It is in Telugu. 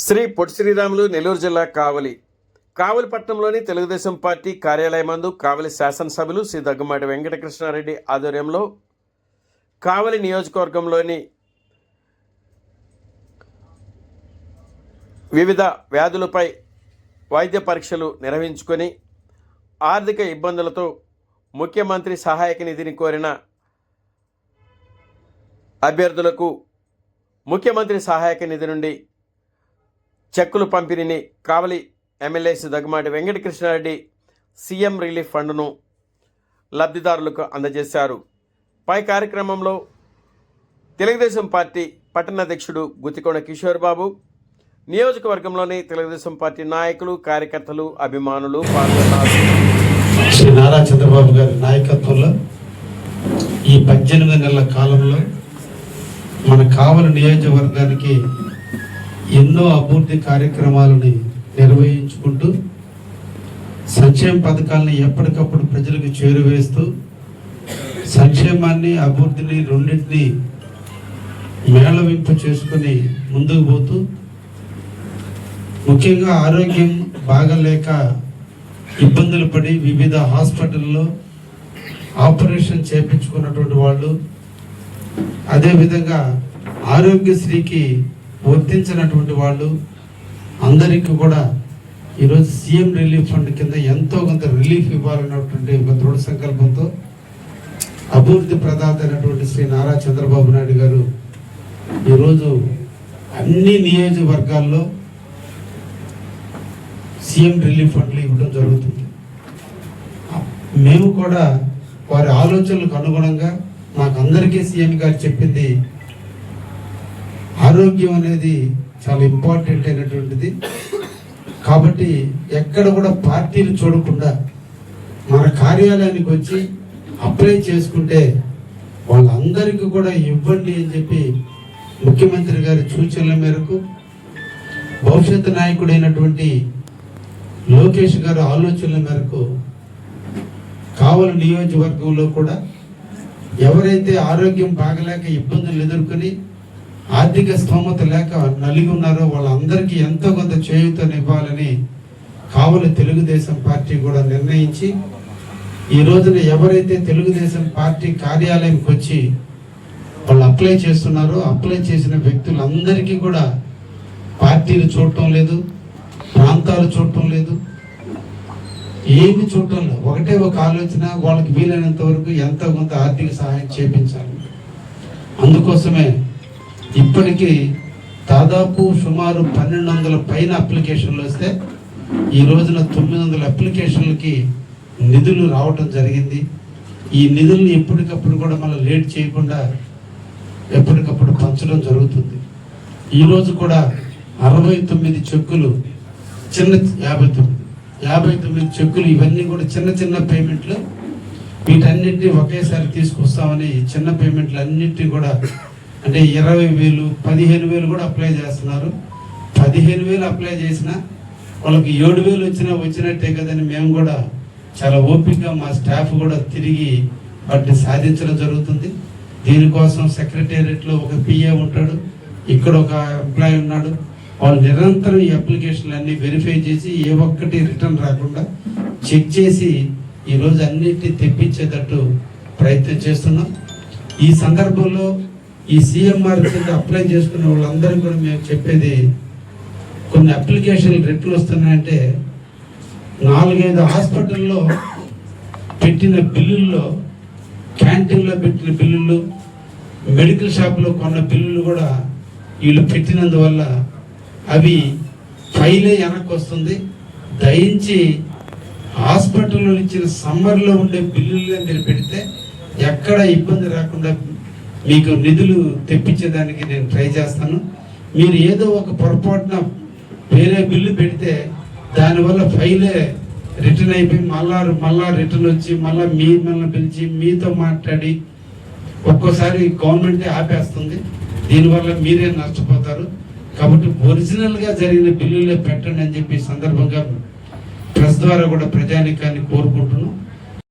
శ్రీ పొట్టి శ్రీరాములు నెల్లూరు జిల్లా కావలి. కావలి పట్టణంలోని తెలుగుదేశం పార్టీ కార్యాలయమందు కావలి శాసనసభ్యులు శ్రీ దగ్గుమాటి వెంకటకృష్ణారెడ్డి ఆధ్వర్యంలో కావలి నియోజకవర్గంలోని వివిధ వ్యాధులపై వైద్య పరీక్షలు నిర్వహించుకొని ఆర్థిక ఇబ్బందులతో ముఖ్యమంత్రి సహాయక నిధిని కోరిన అభ్యర్థులకు ముఖ్యమంత్రి సహాయక నిధి నుండి చెక్కులు పంపిణీని Kavali MLA Daggamati Daggumati Venkatakrishnareddy CM relief ఫండ్ను లబ్ధిదారులకు అందజేశారు. పై కార్యక్రమంలో తెలుగుదేశం పార్టీ పట్టణాధ్యక్షుడు గుత్తికొండ కిషోర్ బాబు నియోజకవర్గంలోని తెలుగుదేశం పార్టీ నాయకులు కార్యకర్తలు అభిమానులు పాల్గొన్నారు. శ్రీ నారా చంద్రబాబు గారి నాయకత్వంలో ఈ పద్దెనిమిది నెలల కాలంలో మన కావలి నియోజకవర్గానికి ఎన్నో అభివృద్ధి కార్యక్రమాలని నిర్వహించుకుంటూ సంక్షేమ పథకాలను ఎప్పటికప్పుడు ప్రజలకు చేరువేస్తూ సంక్షేమాన్ని అభివృద్ధిని రెండింటినీ మేళవింపు చేసుకుని ముందుకు పోతూ ముఖ్యంగా ఆరోగ్యం బాగలేక ఇబ్బందులు పడి వివిధ హాస్పిటల్లో ఆపరేషన్ చేపించుకున్నటువంటి వాళ్ళు అదేవిధంగా ఆరోగ్యశ్రీకి వర్తించినటువంటి వాళ్ళు అందరికీ కూడా ఈరోజు సీఎం రిలీఫ్ ఫండ్ కింద ఎంతో కొంత రిలీఫ్ ఇవ్వాలన్నటువంటి ఒక దృఢ సంకల్పంతో అభివృద్ధి ప్రదాత అయినటువంటి శ్రీ నారా చంద్రబాబు నాయుడు గారు ఈరోజు అన్ని నియోజకవర్గాల్లో సీఎం రిలీఫ్ ఫండ్లు ఇవ్వడం జరుగుతుంది. మేము కూడా వారి ఆలోచనలకు అనుగుణంగా మాకు అందరికీ సీఎం గారు చెప్పింది ఆరోగ్యం అనేది చాలా ఇంపార్టెంట్ అయినటువంటిది. కాబట్టి ఎక్కడ కూడా పార్టీలు చూడకుండా మన కార్యాలయానికి వచ్చి అప్లై చేసుకుంటే వాళ్ళందరికీ కూడా ఇవ్వండి అని చెప్పి ముఖ్యమంత్రి గారి సూచనల మేరకు భవిష్యత్ నాయకుడైనటువంటి లోకేష్ గారు ఆలోచనల మేరకు కావలి నియోజకవర్గంలో కూడా ఎవరైతే ఆరోగ్యం బాగలేక ఇబ్బందులు ఎదుర్కొని ఆర్థిక స్తోమత లేక నలిగి ఉన్నారో వాళ్ళందరికీ ఎంతో కొంత చేయూతనివ్వాలని కావలి తెలుగుదేశం పార్టీ కూడా నిర్ణయించి ఈ రోజున ఎవరైతే తెలుగుదేశం పార్టీ కార్యాలయంకి వచ్చి వాళ్ళు అప్లై చేస్తున్నారో అప్లై చేసిన వ్యక్తులందరికీ కూడా పార్టీలు చూడటం లేదు ప్రాంతాలు చూడటం లేదు. ఏమి చూడటం లేదు. ఒకటే ఒక ఆలోచన వాళ్ళకి వీలైనంత వరకు ఎంతో కొంత ఆర్థిక సహాయం చేపించాలి. అందుకోసమే ఇప్పటికీ దాదాపు సుమారు పన్నెండు వందల పైన అప్లికేషన్లు వస్తే ఈ రోజున తొమ్మిది వందల అప్లికేషన్లకి నిధులు రావటం జరిగింది. ఈ నిధుల్ని ఎప్పటికప్పుడు కూడా మనం లేట్ చేయకుండా ఎప్పటికప్పుడు పంచడం జరుగుతుంది. ఈరోజు కూడా అరవై తొమ్మిది చెక్కులు చిన్న యాభై తొమ్మిది యాభై తొమ్మిది చెక్కులు ఇవన్నీ కూడా చిన్న చిన్న పేమెంట్లు. వీటన్నిటిని ఒకేసారి తీసుకొస్తామని చిన్న పేమెంట్లు అన్నిటిని కూడా అంటే ఇరవై వేలు పదిహేను వేలు కూడా అప్లై చేస్తున్నారు. పదిహేను వేలు అప్లై చేసిన వాళ్ళకి ఏడు వేలు వచ్చినా వచ్చినట్టే కదని మేము కూడా చాలా ఓపికగా మా స్టాఫ్ కూడా తిరిగి వాటిని సాధించడం జరుగుతుంది. దీనికోసం సెక్రటేరియట్లో ఒక పిఏ ఉంటాడు. ఇక్కడ ఒక ఎంప్లాయ్ ఉన్నాడు. వాళ్ళు నిరంతరం ఈ అప్లికేషన్లు అన్ని వెరిఫై చేసి ఏ ఒక్కటి రిటర్న్ రాకుండా చెక్ చేసి ఈరోజు అన్నిటిని తెప్పించేటట్టు ప్రయత్నం చేస్తున్నాం. ఈ సందర్భంలో ఈ సిఎంఆర్ కింద అప్లై చేసుకున్న వాళ్ళందరూ కూడా మేము చెప్పేది కొన్ని అప్లికేషన్లు రెట్లు వస్తున్నాయంటే నాలుగైదు హాస్పిటల్లో పెట్టిన బిల్లుల్లో క్యాంటీన్లో పెట్టిన బిల్లులు మెడికల్ షాప్లో కొన్న బిల్లులు కూడా వీళ్ళు పెట్టినందువల్ల అవి ఫైలే వెనక్కి వస్తుంది దయించి హాస్పిటల్లో ఇచ్చిన సమ్మర్లో ఉండే బిల్లులే మీరు పెడితే ఎక్కడ ఇబ్బంది రాకుండా మీకు నిధులు తెప్పించేదానికి నేను ట్రై చేస్తాను. మీరు ఏదో ఒక పొరపాటున వేరే బిల్లు పెడితే దానివల్ల ఫైలే రిటర్న్ అయిపోయి మళ్ళా మళ్ళా రిటర్న్ వచ్చి మళ్ళా మీ మిమ్మల్ని పిలిచి మీతో మాట్లాడి ఒక్కోసారి గవర్నమెంటే ఆపేస్తుంది. దీనివల్ల మీరే నష్టపోతారు. కాబట్టి ఒరిజినల్గా జరిగిన బిల్లులే పెట్టండి అని చెప్పి సందర్భంగా ప్రెస్ ద్వారా కూడా ప్రజానికాన్ని కోరుకుంటున్నాం.